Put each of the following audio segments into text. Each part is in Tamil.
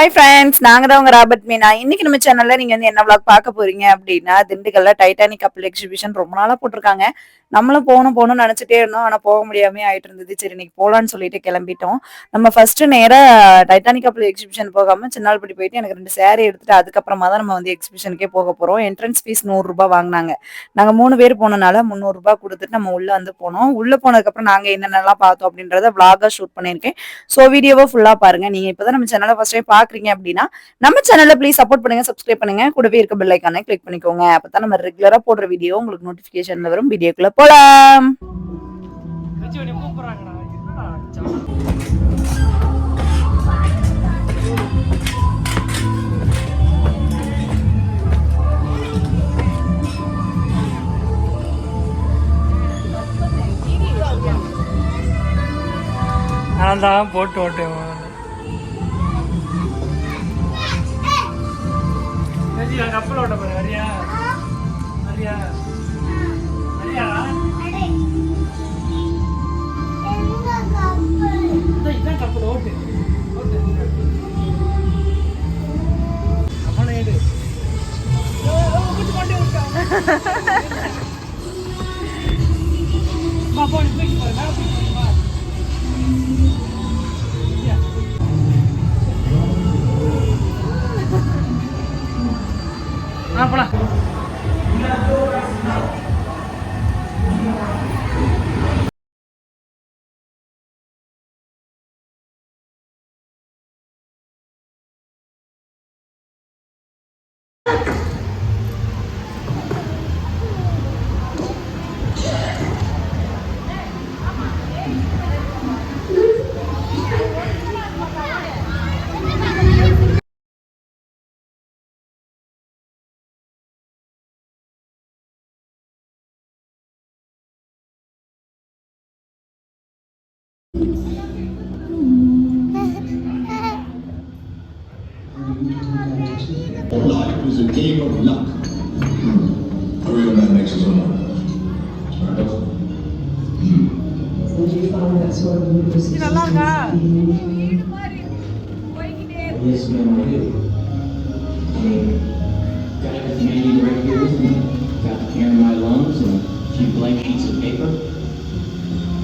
ஹாய் ஃப்ரெண்ட்ஸ் நாங்க தான் உங்க ராபர்ட் மீனா. இன்னைக்கு நம்ம சேனல்ல நீங்க வந்து என்ன விளாக் பார்க்க போறீங்க அப்படின்னா திண்டுக்கல்ல டைட்டானிக் கப்பல் எக்ஸிபிஷன் ரொம்ப நாளா போட்டிருக்காங்க. நம்மளும் போகணும் போகணும்னு நினைச்சிட்டே இருந்தோம். ஆனா போக முடியாம ஆயிட்டு இருந்தது. சரி இன்னைக்கு போலான்னு சொல்லிட்டு கிளம்பிட்டோம். நம்ம ஃபர்ஸ்ட் நேரா டைட்டானிக் கப்பல் எக்ஸிபிஷன் போகாம சின்னால்படி போயிட்டு எனக்கு ரெண்டு சேரீ எடுத்துட்டு அதுக்கப்புறமா தான் நம்ம வந்து எக்ஸிபிஷனுக்கே போக போறோம். என்ட்ரன்ஸ் ஃபீஸ் நூறு ரூபாய் வாங்கினாங்க. நாங்க மூணு பேர் போனனால முந்நூறு ரூபாய் கொடுத்துட்டு நம்ம உள்ள வந்து போனோம். உள்ள போனதுக்கு அப்புறம் நாங்க என்னென்னலாம் பார்த்தோம் அப்படின்றத விளாகா ஷூட் பண்ணியிருக்கேன். ஸோ வீடியோவை ஃபுல்லா பாருங்க. நீங்க இப்பதான் நம்ம சேனலை ஃபர்ஸ்ட் டைம் பாக்குறீங்க அப்படின்னா நம்ம சேனலை ப்ளீஸ் சப்போர்ட் பண்ணுங்க சப்ஸ்கிரைப் பண்ணுங்க. கூடவே இருக்க பெல் ஐக்கானை கிளிக் பண்ணிக்கோங்க. அப்பதான் நம்ம ரெகுலரா போடுற வீடியோ உங்களுக்கு நோட்டிபிகேஷன்ல வரும். வீடியோக்குள்ள போலாம். நான் தான் போட்டு ஓட்டேன் நான் கப்பல் ஓட்ட போறேன் வரியா? வரியா? வரியா? இதான் கப்பல் ஓட்டு. ஓட்டு. Life is a game of luck. Hmm. A real man makes his own luck. Would you find that sort of Yes, ma'am, I did. I mean, got the candy right here with me. Got the air in my lungs and a few blank sheets of paper.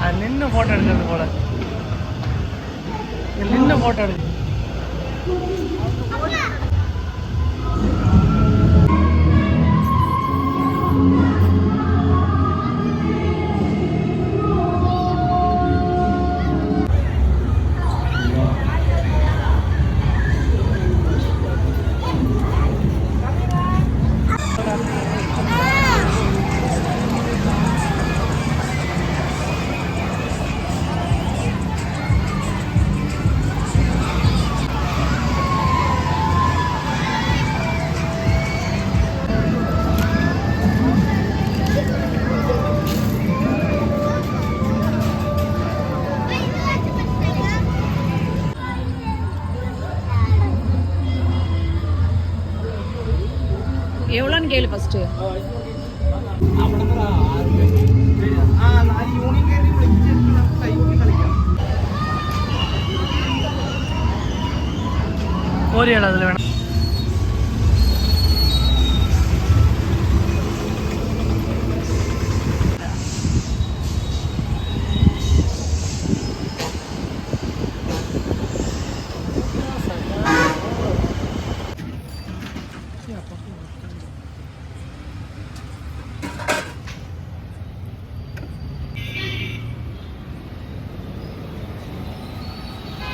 அது நின்று ஃபோட்டோ எடுக்கிறது போல. இது நின்று ஃபோட்டோ எடுக்கு Ông കേൾ ഫസ്റ്റ് അതിൽ വേണം.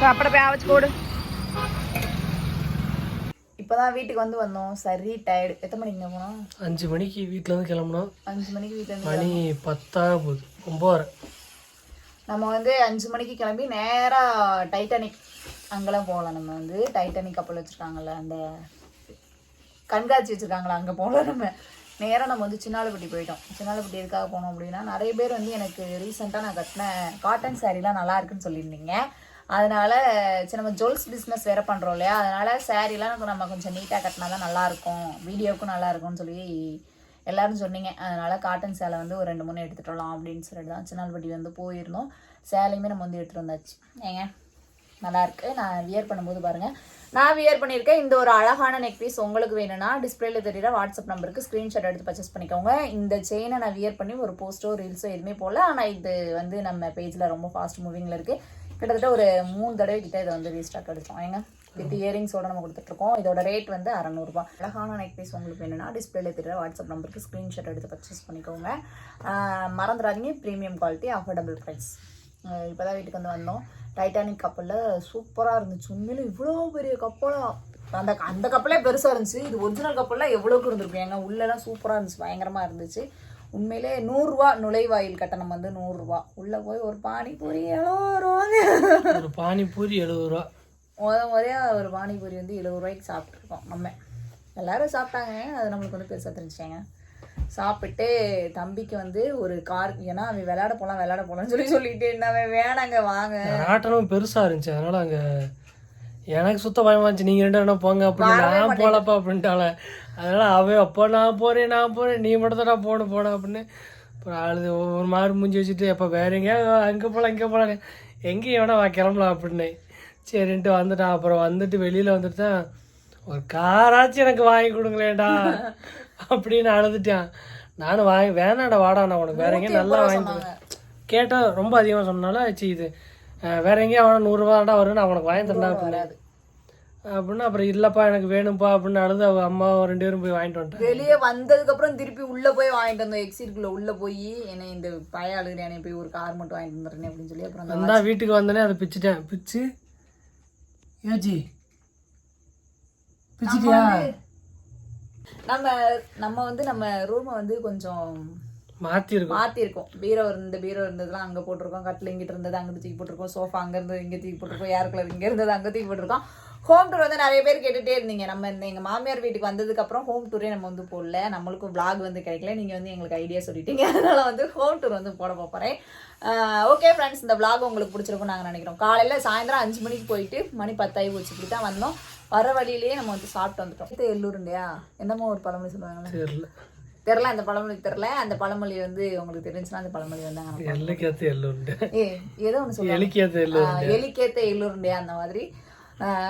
சாப்பிட போய் ஆவச்சு போடு. இப்பதான் வீட்டுக்கு வந்து வந்தோம். சரி டயர்டு எத்தனை மணிக்கு போனோம்? அஞ்சு மணிக்கு வீட்டிலேருந்து கிளம்புனோம். அஞ்சு மணிக்கு வீட்டுல இருந்து மணி பத்தாக போகுது. ஒம்பது நம்ம வந்து அஞ்சு மணிக்கு கிளம்பி நேராக டைட்டானிக் அங்கெல்லாம் போகலாம். நம்ம வந்து டைட்டானிக் கப்பல் வச்சுருக்காங்கல்ல அந்த கண்காட்சி வச்சுருக்காங்களா அங்கே போகலாம் நம்ம. நேராக நம்ம வந்து சின்னாலப்பட்டி போயிட்டோம். சின்னாலப்பட்டி எதுக்காக போனோம் அப்படின்னா நிறைய பேர் வந்து எனக்கு ரீசெண்டாக நான் கட்டின காட்டன் சாரீலாம் நல்லா இருக்குன்னு சொல்லியிருந்தீங்க. அதனால சரி நம்ம ஜுவல்ஸ் பிஸ்னஸ் வேற பண்ணுறோம் இல்லையா? அதனால சேரீலாம் நம்ம கொஞ்சம் நீட்டாக கட்டினா தான் நல்லாயிருக்கும் வீடியோவுக்கும் நல்லா இருக்கும்னு சொல்லி எல்லாரும் சொன்னீங்க. அதனால காட்டன் சேலை வந்து ஒரு ரெண்டு மூணு எடுத்துட்டு வரலாம் அப்படின்னு சொல்லிட்டு தான் சின்னால்பட்டி வந்து போயிருந்தோம். சேலையுமே நம்ம வந்து எடுத்துட்டு வந்தாச்சு. ஏங்க நல்லா இருக்கு. நான் வியர் பண்ணும்போது பாருங்க. நான் வியர் பண்ணியிருக்கேன். இந்த ஒரு அழகான நெக் பீஸ் உங்களுக்கு வேணும்னா டிஸ்பிளேல தெரியுற வாட்ஸ்அப் நம்பருக்கு ஸ்க்ரீன்ஷாட் எடுத்து பர்ச்சேஸ் பண்ணிக்கோங்க. இந்த செயினை நான் வியர் பண்ணி ஒரு போஸ்ட்டோ ரீல்ஸோ எதுவுமே போடல. ஆனால் இது வந்து நம்ம பேஜில் ரொம்ப ஃபாஸ்ட் மூவிங்கில் இருக்குது கிட்டத்தட்ட ஒரு மூணு தடவை கிட்ட இதை வந்து ரீஸ்டாக் எடுத்தோம் ஏங்க? வித் இயரிங்ஸோட நம்ம கொடுத்துட்ருக்கோம். இதோட ரேட் வந்து அறநூறுபா. அழகான நெக் பீஸ் உங்களுக்கு என்னென்னா டிஸ்பிளேல தெரியுற வாட்ஸ்அப் நம்பருக்கு ஸ்க்ரீன்ஷாட் எடுத்து பர்ச்சேஸ் பண்ணிக்கோங்க. மறந்துடாதீங்க. ப்ரீமியம் குவாலிட்டி அஃபோர்டபுள் ப்ரைஸ் இப்போ தான் வீட்டுக்கு வந்து வந்தோம். டைட்டானிக் கப்பலில் சூப்பராக இருந்துச்சு. உண்மையிலும் இவ்வளோ பெரிய கப்பலாக அந்த அந்த கப்பலே பெருசாக இருந்துச்சு. இது ஒரிஜினல் கப்பல்லாம் எவ்வளோக்கு இருந்திருக்கும்? ஏங்க உள்ளெல்லாம் சூப்பராக இருந்துச்சு. பயங்கரமாக இருந்துச்சு. உண்மையிலே நூறுரூவா நுழைவாயில் கட்டணம் வந்து நூறுரூவா. உள்ளே போய் ஒரு பானிபூரி எழுபது ரூபாங்க ஒரு பானிபூரி எழுபது ரூபா முத முறையாக ஒரு பானிபூரி வந்து எழுபது ரூபாய்க்கு சாப்பிட்ருக்கோம் நம்ம. எல்லாரும் சாப்பிட்டாங்க. அது நம்மளுக்கு வந்து பெருசாக தெரிஞ்சிட்டாங்க சாப்பிட்டு தம்பிக்கு வந்து ஒரு கார் ஏன்னா அவன் விளையாட போகலாம் விளையாட போகலாம்னு சொல்லி சொல்லிட்டு இருந்தாவே வேணாங்க வாங்க. ஆட்டமும் பெருசாக இருந்துச்சு. அதனால் அங்கே எனக்கு சுத்த பயமா இருந்துச்சு. நீங்கள் ரெண்டு பேரும் போங்க அப்படின்னு நான் போகலப்பா அப்படின்ட்டால. அதனால் அவன் அப்போ நான் போகிறேன் நான் போகிறேன் நீ மட்டும் தான் போகணும் போன அப்படின்னு. அப்புறம் அழுது ஒரு மாதிரி மூஞ்சி வச்சுட்டு அப்போ வேற எங்கேயா அங்கே போகலாம் இங்கே போகலாம் எங்கேயும் வேணா வா கிளம்பலாம் அப்படின்னு. சரின்ட்டு வந்துட்டான். அப்புறம் வந்துட்டு வெளியில் வந்துட்டு தான் ஒரு காராச்சும் எனக்கு வாங்கி கொடுங்களேன்டா அப்படின்னு அழுதுட்டான். நானும் வாங்கி வேணாடா வாடா நான் உனக்கு வேற எங்கேயும் நல்லா வாங்கி கேட்டால் ரொம்ப அதிகமாக சொன்னால சி இது வேற எங்கேயும் அவனை நூறுரூவாடா நான் உனக்கு வாங்கி தரேன்டா அப்படின்னு. அப்படின்னு அப்புறம் இல்லைப்பா எனக்கு வேணும்ப்பா அப்படின்னு அழுது அவ அம்மா ரெண்டு பேரும் போய் வாங்கிட்டு வந்துட்டேன் வெளியே வந்ததுக்கு அப்புறம் திருப்பி உள்ள போய் வாங்கிட்டு வந்தோம். எக்ஸிட்குள்ள உள்ள போய் என்னை இந்த பய அழுகிறேன் போய் ஒரு கார் மட்டும் வாங்கிட்டு வந்துடுறேன் அப்படின்னு சொல்லி அப்புறம் வந்தா வீட்டுக்கு வந்தோடனே அதை பிச்சுட்டேன். பிச்சு. ஏஜி பிச்சிட்டியா? நம்ம நம்ம வந்து நம்ம ரூமை வந்து கொஞ்சம் மாற்றிருக்கோம் மாத்திருக்கோம். பீரோ இருந்த பீரோ இருந்ததுலாம் அங்க போட்டிருக்கோம். கட்டில் இங்கிட்டு இருந்தது அங்கிட்டு தூக்கி போட்டிருக்கோம். சோஃபா அங்க இருந்தது இங்க தூக்கி போட்டிருக்கோம். ஏர் கலர் இங்க இருந்தது அங்க தூக்கி போட்டிருக்கோம். ஹோம் டூர் வந்து நிறைய பேர் கேட்டுட்டே இருந்தீங்க. நம்ம இந்த எங்க மாமியார் வீட்டுக்கு வந்ததுக்கு அப்புறம் ஹோம் டூரே நம்ம வந்து போடல. நம்மளுக்கும் vlog வந்து கிடைக்கல. நீங்க வந்து எங்களுக்கு ஐடியா சொல்லிட்டீங்க. அதனால வந்து ஹோம் டூர் வந்து போட போறேன். ஓகே ஃப்ரெண்ட்ஸ் இந்த vlog உங்களுக்கு பிடிச்சிருக்கும் நாங்க நினைக்கிறோம். காலையில சாயந்தரம் அஞ்சு மணிக்கு போயிட்டு மணி பத்தாயி போச்சு. இப்படி தான் வந்தோம். வர வழியிலேயே நம்ம வந்து சாப்பிட்டு வந்துட்டோம். இது இல்லையா? என்னமோ ஒரு பழமொழி சொல்லுவாங்களே தெரியல. தெரில அந்த பழமொழி தெரில அந்த பழமொழி வந்து உங்களுக்கு தெரிஞ்சுன்னா அந்த பழமொழி வந்து அங்க எல்லைக்கேற்ற எல்லுண்டு ஏ ஏதோ ஒன்று சொல்லுவாங்க. எலிக்கேத்த எள்ளுருண்டையா அந்த மாதிரி.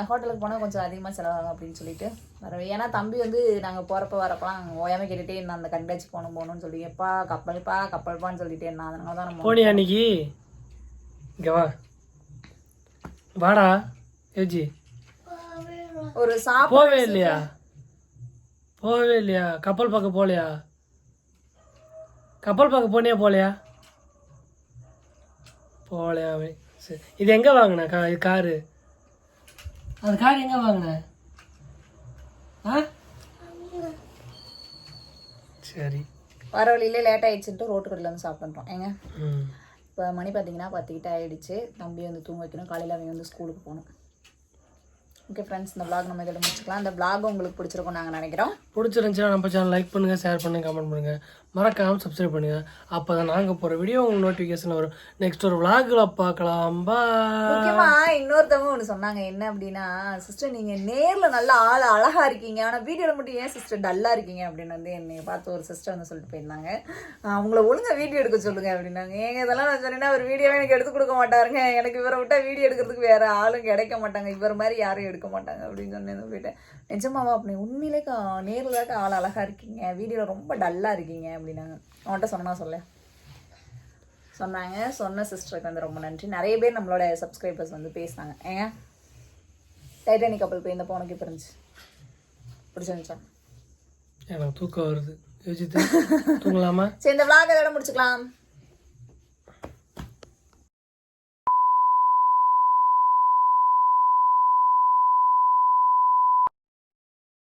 ஹோட்டலுக்கு போனால் கொஞ்சம் அதிகமாக செலவாகும் அப்படின்னு சொல்லிட்டு வரவே. ஏன்னா தம்பி வந்து நாங்கள் போகிறப்ப வரப்பலாம் ஓயாமல் கேட்டுகிட்டே இருந்தான். அந்த கண்டாச்சு போகணும் போகணும்னு சொல்லி எப்பா கப்பல்ப்பா கப்பல்ப்பான்னு சொல்லிட்டே இருந்தான். அதனால தான் நம்ம போனியா அன்னைக்கு? இங்க வா. வாடா ஏஜி. ஒரு சாப்பாடு போவே இல்லையா? போகவே இல்லையா? கப்பல் பார்க்க போகலையா கப்பல் பார்க்க போனியா போகலையா போகலையா சரி. இது எங்கே வாங்கின? கா இது காரு. அந்த கார் எங்கே வாங்கின? ஆ? சரி. வர வழியிலே லேட் ஆயிடுச்சுன்ட்டு ரோட்டு கடையில் வந்து சாப்பிட்றோம் ஏங்க? இப்போ மணி பார்த்தீங்கன்னா பத்துக்கிட்ட ஆயிடுச்சு. தம்பி வந்து தூங்க வைக்கணும். காலையில் அவன் வந்து ஸ்கூலுக்கு போகணும். ஓகே ஃப்ரெண்ட்ஸ் இந்த vlog நம்ம இதோட முடிச்சுக்கலாம். இந்த vlog உங்களுக்கு பிடிச்சிருக்கும் நாங்கள் நினைக்கிறோம். பிடிச்சிருந்துச்சுன்னா நம்ம சேனல் லைக் பண்ணுங்கள் ஷேர் பண்ணுங்கள் கமெண்ட் பண்ணுங்கள் மறக்காமல் சப்ஸ்கிரைப் பண்ணுங்கள் அப்போ தான் நாங்கள் போகிற வீடியோ உங்களுக்கு நோட்டிஃபிகேஷன் வரும். நெக்ஸ்ட் ஒரு vlogல பார்க்கலாம். பா முக்கியமா இன்னொருத்தவங்க ஒன்று சொன்னாங்க. என்ன அப்படின்னா சிஸ்டர் நீங்க நேர்ல நல்ல ஆள் அழகா இருக்கீங்க. ஆனா வீடியோல மட்டும் ஏன் சிஸ்டர் டல்லா இருக்கீங்க அப்படின்னு வந்து என்னை பார்த்து ஒரு சிஸ்டர் வந்து சொல்லிட்டு போயிருந்தாங்க. அவங்கள ஒழுங்கா வீடியோ எடுக்க சொல்லுங்க அப்படின்னாங்க. ஏங்க இதெல்லாம் நான் சொன்னேன்னா ஒரு வீடியோவே எனக்கு எடுத்து கொடுக்க மாட்டாருங்க. எனக்கு இவரை விட்டா வீடியோ எடுக்கிறதுக்கு வேற ஆளும் கிடைக்க மாட்டாங்க. இவர் மாதிரி யாரும் எடுக்க மாட்டாங்க அப்படின்னு சொன்னேன் போயிட்டேன். நிஜமாவா அப்படி? உண்மையிலே நேர்ல தான் ஆள் அழகா இருக்கீங்க. வீடியோல ரொம்ப டல்லா இருக்கீங்க அப்படின்னாங்க. அவன்கிட்ட சொன்னா சொல்ல. சொன்னாங்க. சொன்ன சிஸ்டருக்கு வந்து ரொம்ப நன்றி. நிறைய பேர் நம்மளோட சப்ஸ்கிரைபர்ஸ் வந்து பேசினாங்க. ஏங்க? டைட்டானிக் கப்பல் போய் இந்த போனக்கு இருந்துச்சு? பிடிச்சிருந்துச்சா எனக்கு தூக்கம் வருது. யோசித்து தூங்கலாமா? சரி இந்த vlog இதோட முடிச்சுக்கலாம்.